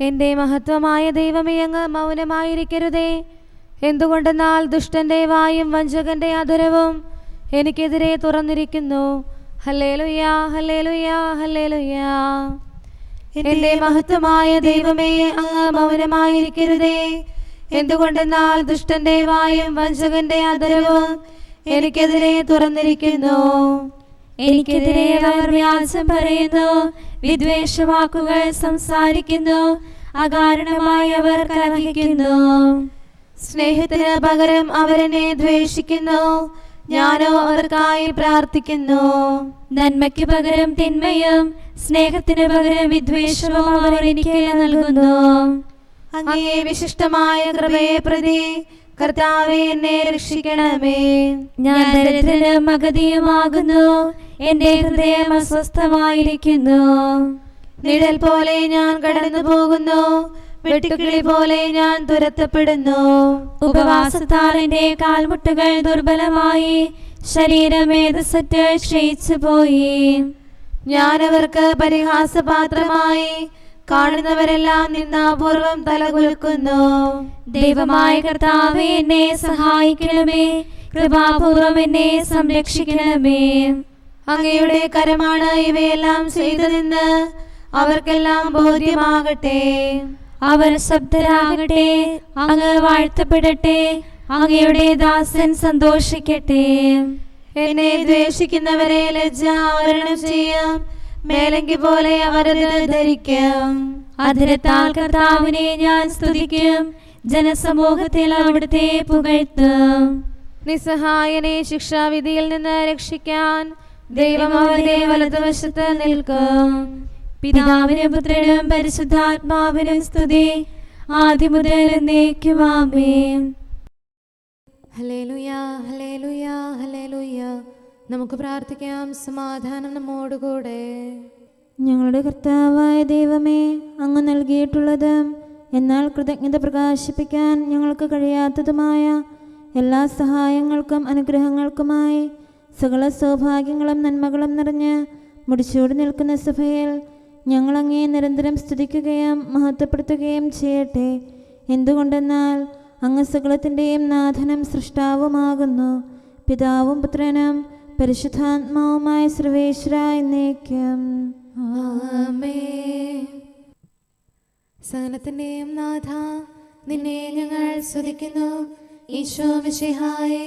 എന്റെ മഹത്വമായ ദൈവമേ അങ്ങ് മൗനമായിരിക്കരുതേ. എന്തുകൊണ്ടെന്നാൽ ദുഷ്ടന്റെ വായും വഞ്ചകന്റെ അധരവും എനിക്കെതിരെ തുറന്നിരിക്കുന്നു. ഹല്ലേലുയാ ഹല്ലേലുയാ ഹല്ലേലുയാ. എന്റെ മഹത്വമായ ദൈവമേ അങ്ങ് മൗനമായിരിക്കരുതേ. എന്തുകൊണ്ടെന്നാൽ ദുഷ്ടന്റെ വായും വഞ്ചകന്റെ അധരവും എനിക്കെതിരെ തുറന്നിരിക്കുന്നു. എനിക്കെതിരെ അവർ വ്യാജം പറയുന്നു വിദ്വേഷവാക്കുകൾ സംസാരിക്കുന്നു അകാരണമായി അവർ കലഹിക്കുന്നു. സ്നേഹത്തിന് പകരം അവരെന്നെ ദ്വേഷിക്കുന്നു ഞാനോ അവർക്കായി പ്രാർത്ഥിക്കുന്നു. നന്മയ്ക്ക് പകരം തിന്മയും സ്നേഹത്തിന് പകരം വിദ്വേഷവും അവർ എനിക്ക് നൽകുന്നു. അങ്ങേ വിശിഷ്ടമായ കൃപയെ പ്രതി കർത്താവെ എന്നെ രക്ഷിക്കണമേ. ഞാൻ ദരിദ്രനും അഗതിയുമാകുന്നു എന്റെ ഹൃദയം അസ്വസ്ഥമായിരിക്കുന്നു. നിഴൽ പോലെ ഞാൻ കടന്നു പോകുന്നു. വെട്ടുകിളി പോലെ ഞാൻ തുരത്തപ്പെടുന്നു. ഉപവാസത്താൽ എന്റെ കാൽമുട്ടുകൾ ദുർബലമായി. ശരീരം ഏതസറ്റ് ക്ഷയിച്ചു പോയി. ഞാനവർക്ക് പരിഹാസപാത്രമായി. കാണുന്നവരെല്ലാം നിന്നാപൂർവം തലകുലുക്കുന്നു. ദൈവമായ കർത്താവ് എന്നെ സഹായിക്കണമേ. കൃപാപൂർവം എന്നെ സംരക്ഷിക്കണമേ. അങ്ങയുടെ കരമാണ് ഇവയെല്ലാം ചെയ്തതെന്ന് അവർക്കെല്ലാം ബോധ്യമാകട്ടെ. അവർ ശബ്ദരാകട്ടെ അങ്ങ് വാഴ്ത്തപ്പെടട്ടെ അങ്ങയുടെ ദാസൻ സന്തോഷിക്കട്ടെ. എന്നെ ദ്വേഷിക്കുന്നവരെ ലജ്ജ ആവരണം ചെയ്യാം മേലങ്കി പോലെ അവരത് ധരിക്കും. അതിരത്താൽ കർത്താവിനെ ഞാൻ സ്തുതിക്കും ജനസമൂഹത്തിൽ അവിടുത്തെ പുകഴ്ത്തും. നിസ്സഹായനെ ശിക്ഷാവിധിയിൽ നിന്ന് രക്ഷിക്കാൻ ദൈവം അവന്റെ വലതുവശത്ത് നിൽക്കും. പിതാവിനും പുത്രനും പരിശുദ്ധാത്മാവിനും സ്തുതി. ആദ്യം മുതൽ എന്നേക്കുമാമേ ഹല്ലേലൂയാ ഹല്ലേലൂയാ ഹല്ലേലൂയാ. നമുക്ക് പ്രാർത്ഥിക്കാം. സമാധാനം നമ്മോടുകൂടെ. ഞങ്ങളുടെ കർത്താവായ ദൈവമേ അങ്ങ് നൽകിയിട്ടുള്ളത് എന്നാൽ കൃതജ്ഞത പ്രകാശിപ്പിക്കാൻ ഞങ്ങൾക്ക് കഴിയാത്തതുമായ എല്ലാ സഹായങ്ങൾക്കും അനുഗ്രഹങ്ങൾക്കുമായി സകല സൗഭാഗ്യങ്ങളും നന്മകളും നിറഞ്ഞ് മുടിച്ചൂടി നിൽക്കുന്ന സഭയിൽ ഞങ്ങളങ്ങേ നിരന്തരം സ്തുതിക്കുകയും മഹത്വപ്പെടുത്തുകയും ചെയ്യട്ടെ. എന്തുകൊണ്ടെന്നാൽ അങ്ങ് സകലത്തിന്റെയും നാഥനും സൃഷ്ടാവുമാകുന്നു. പിതാവും പുത്രനും പരിശുദ്ധാത്മാവുമായ സർവേശ്വര എന്നേക്കും. സകലത്തിന്റെയും നാഥ നിന്നെ ഞങ്ങൾ സ്തുതിക്കുന്നു. ഈശോ മിശിഹായെ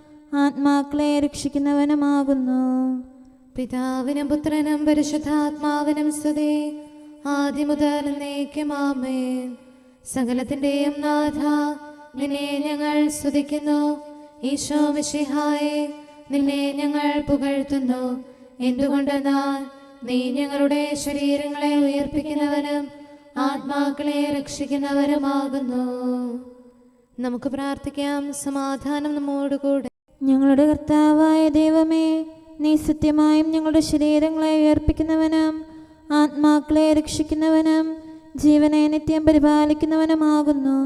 ആത്മാക്കളെ രക്ഷിക്കുന്നവനുമാകുന്നു. പിതാവിനും പുത്രനും പരിശുദ്ധാത്മാവിനും സ്തുതി. ആദ്യം മുതൽ എന്നേക്കുമാമേൻ സകലത്തിന്റെയും നാഥ നിന്നെ ഞങ്ങൾ സ്തുതിക്കുന്നു. ഈശോ മിശിഹായെ നിന്നെ ഞങ്ങൾ പുകഴ്ത്തുന്നു. എന്തുകൊണ്ടെന്നാൽ നീ ഞങ്ങളുടെ ശരീരങ്ങളെ ഉയർപ്പിക്കുന്നവനും ആത്മാക്കളെ രക്ഷിക്കുന്നവരുമാകുന്നു നമുക്ക് പ്രാർത്ഥിക്കാം സമാധാനം നമ്മോടുകൂടെ. ഞങ്ങളുടെ കർത്താവായ ദൈവമേ നീ സത്യമായും ഞങ്ങളുടെ ശരീരങ്ങളെ ഉയർപ്പിക്കുന്നവനും ആത്മാക്കളെ രക്ഷിക്കുന്നവനും ജീവനെ നിത്യം പരിപാലിക്കുന്നവനുമാകുന്നു.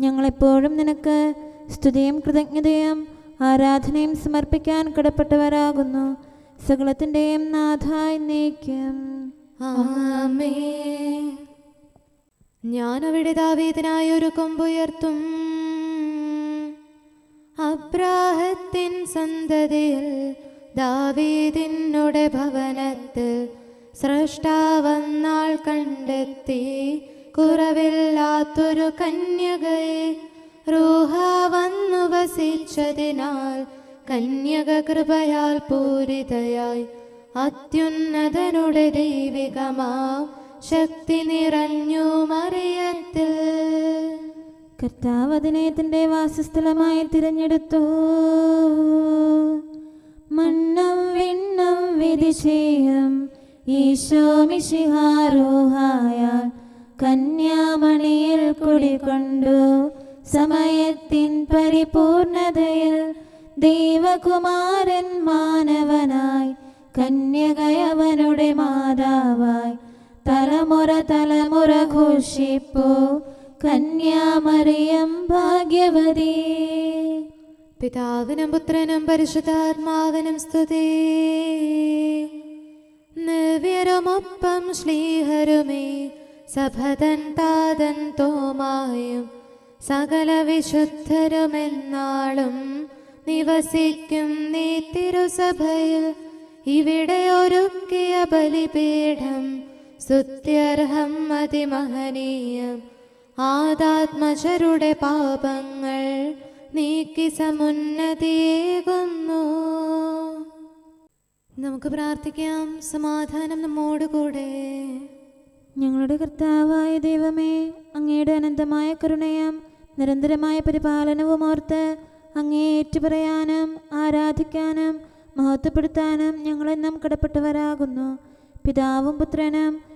ഞങ്ങളെപ്പോഴും നിനക്ക് സ്തുതിയും കൃതജ്ഞതയും ആരാധനയും സമർപ്പിക്കാൻ കടപ്പെട്ടവരാകുന്നു. സകലത്തിന്റെയും നാഥായി നീക്കം. ഞാൻ അവിടെ ദാവീദിനായി ഒരു കൊമ്പുയർത്തും. അബ്രാഹത്തിൻ സന്തതിയിൽ ദാവീദിനുടെ ഭവനത്തിൽ സൃഷ്ടാവന്നാൾ കണ്ടെത്തി. കുറവില്ലാത്തൊരു കന്യകയെ റൂഹ വന്നു വസിച്ചതിനാൽ കന്യക കൃപയാൽ പൂരിതയായി. അത്യുന്നതനുടെ ദൈവികമാം ശക്തി നിറഞ്ഞു മറിയത്തിൽ. കർത്താവ് വാസസ്ഥലമായി തിരഞ്ഞെടുത്തു. മണ്ണം വിണ്ണം വിധിശേയം ഈശോ മിഷിഹാരോഹായ കന്യാമണിയിൽ കുടികൊണ്ടു. സമയത്തിൻ പരിപൂർണതയിൽ ദൈവകുമാരൻ മാനവനായി കന്യകയവനുടെ മാതാവായി തലമുറ തലമുറ ഘോഷിപ്പോ. കന്യാമറിയം ഭാഗ്യവതി. പിതാവിനും പുത്രനും പരിശുദ്ധാത്മാവിനും സ്തുതി. നിവ്യരുമൊപ്പം ശ്രീഹരുമേ സഭതൻ താതൻ തോമായും സകല വിശുദ്ധരുമെന്നാളും നിവസിക്കും നീ തിരുസഭയിൽ. ഇവിടെ ഒരുക്കിയ ബലിപീഠം സ്തുത്യർഹം അതിമഹനീയം. ആദാത്മജരുടെ പാപങ്ങൾ നീക്കി സമുന്നതിയേകുന്നു. നമുക്ക് പ്രാർത്ഥിക്കാം. സമാധാനം നമ്മോടുകൂടെ. ഞങ്ങളുടെ കർത്താവായ ദൈവമേ അങ്ങയുടെ അനന്തമായ കരുണയും നിരന്തരമായ പരിപാലനവും ഓർത്ത് അങ്ങേ ഏറ്റുപറയാനും ആരാധിക്കാനും മഹത്വപ്പെടുത്താനും ഞങ്ങളെന്നും കടപ്പെട്ടവരാകുന്നു. പിതാവും പുത്രനും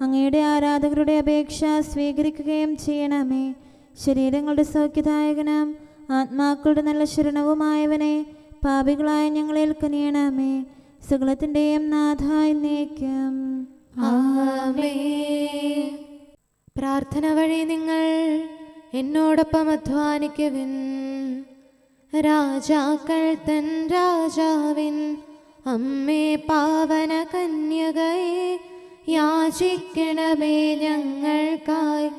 അങ്ങയുടെ ആരാധകരുടെ അപേക്ഷ സ്വീകരിക്കുകയും ചെയ്യണമേ. ശരീരങ്ങളുടെ സൗഖ്യദായകനും ആത്മാക്കളുടെ നല്ല ശരണവുമായവനെ പാപികളായ ഞങ്ങളിൽ കനിയണമേ. സകലത്തിന്റെയും നാഥായി നീക്കം പ്രാർത്ഥന വഴി നിങ്ങൾ എന്നോടൊപ്പം അധ്വാനിക്കുവിൻ. രാജാക്കൾ തൻ രാജാവിൻ. അമ്മേ പാവന കന്യകയെ യാചിക്കണമേ ഞങ്ങൾക്കായി.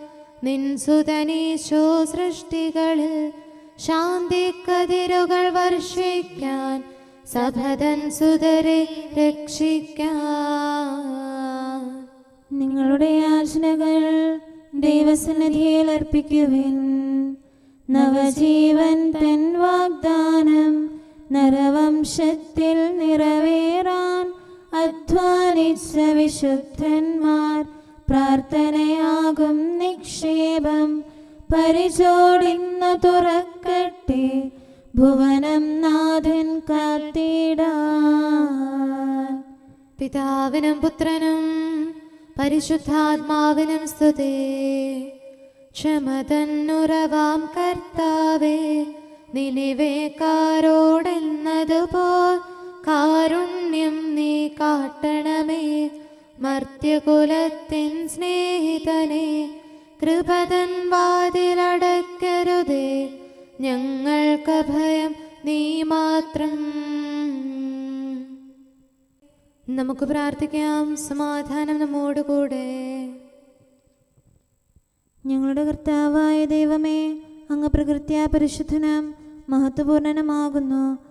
നിൻ സുതനീശോ സൃഷ്ടികളിൽ ശാന്തി കതിരുകൾ വർഷിക്കാൻ സഭതൻ സുതരെ രക്ഷിക്കാൻ. നിങ്ങളുടെ യാചനകൾ ദൈവസന്നിധിയിൽ അർപ്പിക്കുവിൻ. നവജീവൻ തൻ വാഗ്ദാനം നരവംശത്തിൽ നിറവേറാൻ അധ്വാനിച്ച വിശുദ്ധന്മാർ പ്രാർത്ഥനയാകും നിക്ഷേപം. പരിചോടിന്നു തുറക്കട്ടെ ഭുവനം നാഥൻ കാത്തിടാൻ. പിതാവിനും പുത്രനും പരിശുദ്ധാത്മാവിനും സ്തുതി. ക്ഷമതന്നുറവാം കർത്താവേ നിനിവേക്കാരോടെന്നതുപോൽ കാരുണ്യം നീ കാട്ടണമേ. മർത്യകുലത്തിൻ സ്നേഹിതനെ കൃപതൻ വാതിലടക്കരുതേ. ഞങ്ങൾക്ക് ഭയം നീ മാത്രം. നമുക്ക് പ്രാർത്ഥിക്കാം സമാധാനം നമ്മോടുകൂടെ ഞങ്ങളുടെ കർത്താവായ ദൈവമേ അങ്ങ് പ്രകൃത്യാ പരിശുദ്ധനാം മഹത്വപൂർണനുമാകുന്നു.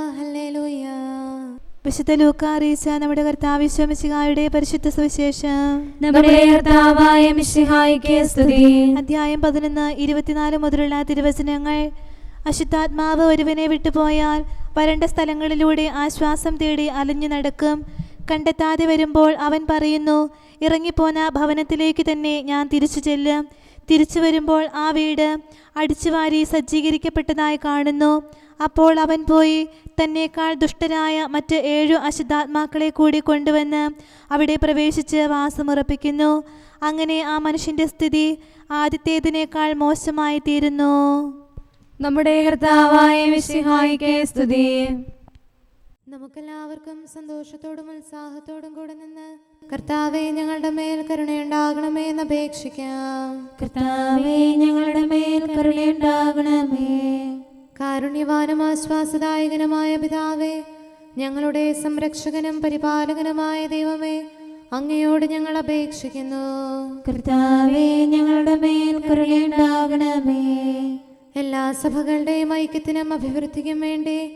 വിശുദ്ധ ലൂക്ക അറിയിച്ച നമ്മുടെ കർത്താവ് വിശ്വമിശിഹായുടെ പരിശുദ്ധ സുവിശേഷം. നമ്മുടെ കർത്താവായ മിശിഹായിക്ക് സ്തുതി. അധ്യായം പതിനൊന്ന് ഇരുപത്തിനാല് മുതലുള്ള തിരുവചനങ്ങൾ. അശുദ്ധാത്മാവ് ഒരുവനെ വിട്ടുപോയാൽ വരണ്ട സ്ഥലങ്ങളിലൂടെ ആശ്വാസം തേടി അലഞ്ഞു നടക്കും. കണ്ടെത്താതെ വരുമ്പോൾ അവൻ പറയുന്നു ഇറങ്ങിപ്പോന്ന ഭവനത്തിലേക്ക് തന്നെ ഞാൻ തിരിച്ചു ചെല്ലും. തിരിച്ചു വരുമ്പോൾ ആ വീട് അടിച്ചുവാരി സജ്ജീകരിക്കപ്പെട്ടതായി കാണുന്നു. അപ്പോൾ അവൻ പോയി തന്നേക്കാൾ ദുഷ്ടരായ മറ്റ് ഏഴു അശുദ്ധാത്മാക്കളെ കൂടി കൊണ്ടുവന്ന് അവിടെ പ്രവേശിച്ച് വാസമുറപ്പിക്കുന്നു അങ്ങനെ ആ മനുഷ്യന്റെ സ്ഥിതി ആദ്യത്തേതിനേക്കാൾ മോശമായി തീരുന്നു. നമ്മുടെ സ്തുതി. നമുക്കെല്ലാവർക്കും സന്തോഷത്തോടും ഉത്സാഹത്തോടും കൂടെ നിന്ന് കർത്താവെ ഞങ്ങളുടെ മേൽ കരുണയുണ്ടാകണമേ എന്ന് അപേക്ഷിക്കാം. കർത്താവെ ഞങ്ങളുടെ മേൽ കരുണയുണ്ടാകണമേ. കാരുണ്യവാനും ആശ്വാസദായകനുമായ പിതാവേ ഞങ്ങളുടെ സംരക്ഷകനും പരിപാലകനുമായ ദൈവമേ അങ്ങയോട് ഞങ്ങൾ അപേക്ഷിക്കുന്നു. കർത്താവേ ഞങ്ങളുടെ മേൽ കരുണയുണ്ടാകണമേ. എല്ലാ സഭകളുടെയും ഐക്യത്തിനും അഭിവൃദ്ധിക്കും വേണ്ടി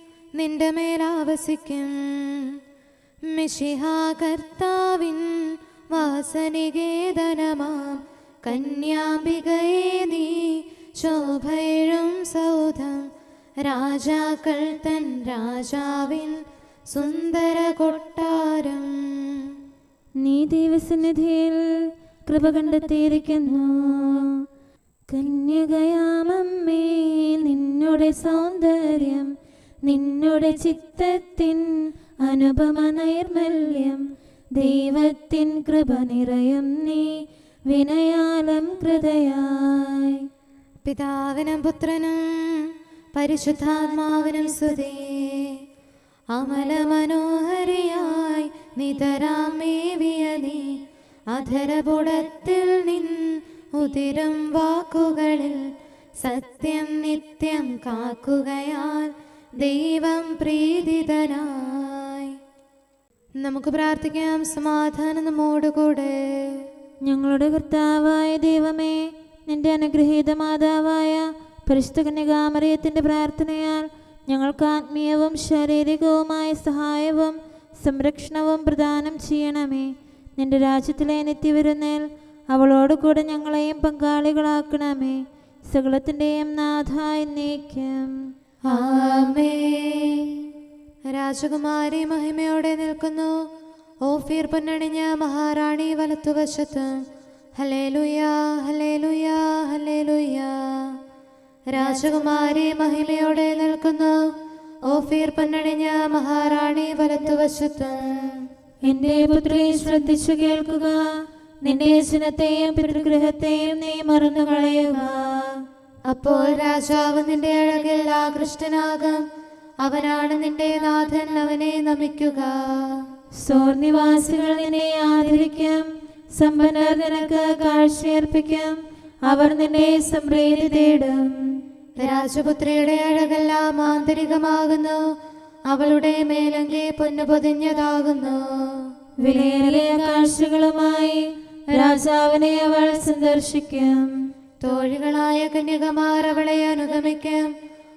നിന്റെ മേലാവസിക്കും മിശിഹ കർത്താവിൻ വാസനികേതനമാം. കന്യാംബികയെ നീ ശോഭയിഴും സൗധം. രാജാക്കൾ തൻ രാജാവിൻ സുന്ദര കൊട്ടാരം. നീ ദൈവസന്നിധിയിൽ കൃപ കണ്ടെത്തിയിരിക്കുന്നു. കന്യകയാമമ്മേ നിന്നുടെ സൗന്ദര്യം നിന്നുടെ ചിത്തത്തിൻ അനുപമ നൈർമല്യം ദൈവത്തിൻ കൃപ നിറയും നീ വിനയാലം കൃതയായി. പിതാവിനും പുത്രനും പരിശുദ്ധാത്മാവിനും സ്തുതി. അമല മനോഹരിയായി നിതരാമേവിയ നീ. അധരപുടത്തിൽ നിൻ ഉതിരും വാക്കുകളിൽ സത്യം നിത്യം കാക്കുകയാൽ ദൈവം പ്രീതിതനായി. നമുക്ക് പ്രാർത്ഥിക്കാം സമാധാനം നമ്മോടുകൂടെ ഞങ്ങളുടെ കർത്താവായ ദൈവമേ നിന്റെ അനുഗ്രഹീത മാതാവായ പരിശുദ്ധ കന്യകാമറിയത്തിന്റെ പ്രാർത്ഥനയാൽ ഞങ്ങൾക്ക് ആത്മീയവും ശാരീരികവുമായ സഹായവും സംരക്ഷണവും പ്രദാനം ചെയ്യണമേ. നിന്റെ രാജ്യത്തിലെ അവളോട് കൂടെ ഞങ്ങളെയും പങ്കാളികളാക്കണമേ. സകലത്തിന്റെയും നാഥായി എന്നേക്കും. രാജകുമാരി മഹിമയോടെ നിൽക്കുന്നു. ഓഫീർ പൊന്നണിഞ്ഞ മഹാറാണി വലത്തുവശത്ത്. ഹലേലുയ രാജകുമാരി മഹിമയോടെ നിൽക്കുന്നു. ഓഫീർ പൊന്നണിഞ്ഞ മഹാറാണി വലത്തുവശത്ത്. എന്റെ പുത്രി ശ്രദ്ധിച്ചു കേൾക്കുക. നിന്റെ ജനത്തെയും പിതൃഗ്രഹത്തെയും നീ മറന്നു കളയുക അപ്പോൾ രാജാവ് നിന്റെ അഴകിൽ ആകൃഷ്ടനാകും. അവനാണ് നിന്റെ നാഥൻ അവനെ നമിക്കുക. സോർനിവാസികൾ നിന്നെ ആദരിക്കും. സമ്പന്നർ നിനക്ക് കാഴ്ചയർപ്പിക്കും. അവർ നിന്നെ സംപ്രീതി തേടും. രാജപുത്രിയുടെ അഴകെല്ലാം ആന്തരികമാകുന്നു. അവളുടെ മേലങ്കി പൊന്നു പൊതിഞ്ഞതാകുന്നു വിലയേറിയ കാഴ്ചകളുമായി രാജാവിനെ അവൾ സന്ദർശിക്കും. തോഴികളായ കന്യകമാർ അവളെ അനുഗമിക്കും.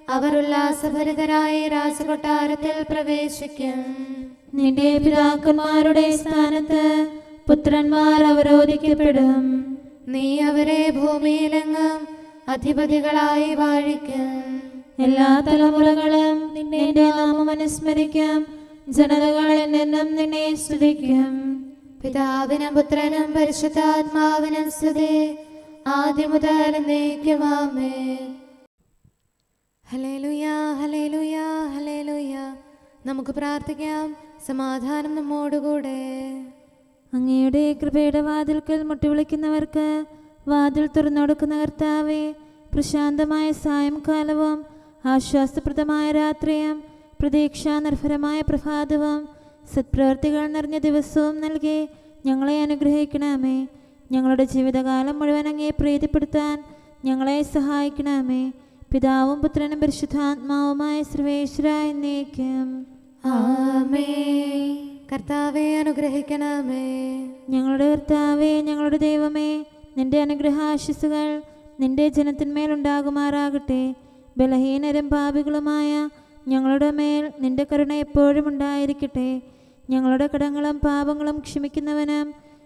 അവർ ഉല്ലാസഭരിതരായി രാജകൊട്ടാരത്തിൽ പ്രവേശിക്കും. നിന്റെ പിതാക്കന്മാരുടെ സ്ഥാനത്ത് പുത്രന്മാർ അവരോധിക്കപ്പെടും. നീ അവരെ ഭൂമിയിലെങ്ങും അധിപതികളായി വാഴിക്കും. എല്ലാ തലമുറകളും നിന്നെ നാമം അനുസ്മരിക്കും. ജനതകൾ എന്നെന്നും നിന്നെ സ്തുതിക്കും. പിതാവിനും പുത്രനും പരിശുദ്ധാത്മാവിനും സ്തുതി. ആദ്യം മുതൽ എന്നേക്കുമാമേ ഹലേലുയ ഹലേലുയ ഹലേലുയ നമുക്ക് പ്രാർത്ഥിക്കാം. സമാധാനം നമ്മോടുകൂടെ. അങ്ങയുടെ കൃപയുടെ വാതിൽക്കൽ മുട്ടി വിളിക്കുന്നവർക്ക് വാതിൽ തുറന്നുകൊടുക്കുന്ന കർത്താവെ പ്രശാന്തമായ സായംകാലവും ആശ്വാസപ്രദമായ രാത്രിയും പ്രതീക്ഷാനിർഭരമായ പ്രഭാതവും സത്പ്രവർത്തികൾ നിറഞ്ഞ ദിവസവും നൽകി ഞങ്ങളെ അനുഗ്രഹിക്കണമേ. ഞങ്ങളുടെ ജീവിതകാലം മുഴുവൻ അങ്ങേ പ്രീതിപ്പെടുത്താൻ ഞങ്ങളെ സഹായിക്കണമേ. പിതാവും പുത്രനും പരിശുദ്ധാത്മാവുമായ സർവേശ്വര എന്നേക്കും. ആമേ. കർത്താവെ അനുഗ്രഹിക്കണമേ. ഞങ്ങളുടെ കർത്താവേ ഞങ്ങളുടെ ദൈവമേ നിന്റെ അനുഗ്രഹാശിസുകൾ നിന്റെ ജനത്തിന്മേലുണ്ടാകുമാറാകട്ടെ ബലഹീനരും പാപികളുമായ ഞങ്ങളുടെ മേൽ നിന്റെ കരുണ എപ്പോഴും ഉണ്ടായിരിക്കട്ടെ. ഞങ്ങളുടെ കടങ്ങളും പാപങ്ങളും ക്ഷമിക്കുന്നവനും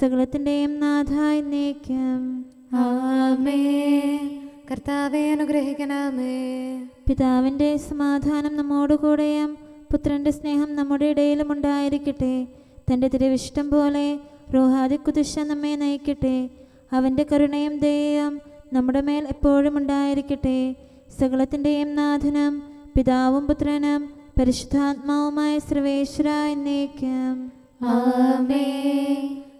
സകലത്തിന്റെയും നാഥ നീക്കം ആമേ കർത്താവെ അനുഗ്രഹിക്കണമേ. പിതാവിന്റെ സമാധാനം നമ്മോടുകൂടെയും പുത്രന്റെ സ്നേഹം നമ്മുടെ ഇടയിലും ഉണ്ടായിരിക്കട്ടെ. തന്റെ തിരുവിഷ്ടം പോലെ റോഹാദി കുതിശ നമ്മെ നയിക്കട്ടെ. അവന്റെ കരുണയും ദയയും നമ്മുടെ മേൽ എപ്പോഴും ഉണ്ടായിരിക്കട്ടെ. സകലത്തിന്റെയും നാഥനം പിതാവും പുത്രനും പരിശുദ്ധാത്മാവുമായ സർവേശ്വര എന്നേക്കും. ആമേൻ.